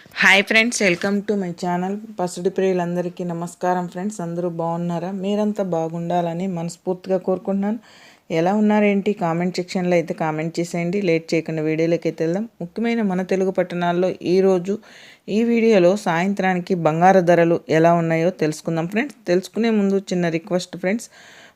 Hi friends welcome to my channel పసుడి ప్రియులందరికీ నమస్కారం friends అందరూ బాగున్నారా మీరంతా బాగుండాలని మనస్ఫూర్తిగా కోరుకుంటున్నాను ఎలా ఉన్నారేంటి కామెంట్ సెక్షన్లో అయితే కామెంట్ చేసేయండి లేట్ చేయకుండా వీడియోలోకి అయితే వెళ్దాం ముఖ్యమైన మన తెలుగు పట్టణాల్లో ఈరోజు ఈ వీడియోలో సాయంత్రానికి బంగారు ధరలు ఎలా ఉన్నాయో తెలుసుకుందాం ఫ్రెండ్స్ తెలుసుకునే ముందు చిన్న రిక్వెస్ట్ ఫ్రెండ్స్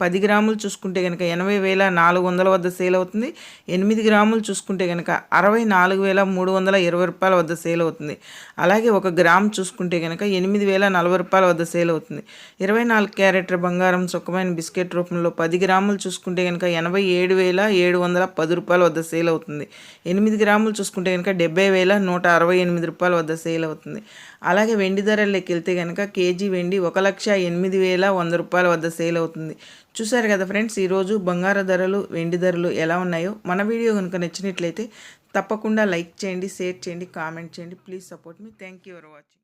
పది గ్రాములు చూసుకుంటే కనుక ఎనభై వేల నాలుగు వందల వద్ద సేల్ అవుతుంది. ఎనిమిది గ్రాములు చూసుకుంటే కనుక అరవై నాలుగు వేల మూడు వందల ఇరవై రూపాయల వద్ద సేల్ అవుతుంది. అలాగే ఒక గ్రామ్ చూసుకుంటే కనుక ఎనిమిది వేల నలభై రూపాయల వద్ద సేల్ అవుతుంది. ఇరవై నాలుగు క్యారెట్ల బంగారం సుఖమైన బిస్కెట్ రూపంలో పది గ్రాములు చూసుకుంటే కనుక ఎనభై ఏడు వేల ఏడు వందల పది రూపాయల వద్ద సేల్ అవుతుంది. ఎనిమిది గ్రాములు చూసుకుంటే కనుక డెబ్బై వేల నూట అరవై ఎనిమిది రూపాయల వద్ద సేల్ అవుతుంది. అలాగే వెండి ధరల్లోకి వెళ్తే కనుక కేజీ వెండి ఒక లక్ష ఎనిమిది వేల వంద రూపాయల వద్ద సేల్ అవుతుంది. చూసారు కదా ఫ్రెండ్స్ ఈరోజు బంగారు ధరలు వెండి ధరలు ఎలా ఉన్నాయో? మన వీడియో కనుక నచ్చినట్లయితే తప్పకుండా లైక్ చేయండి షేర్ చేయండి కామెంట్ చేయండి. Please support me. Thank you for watching.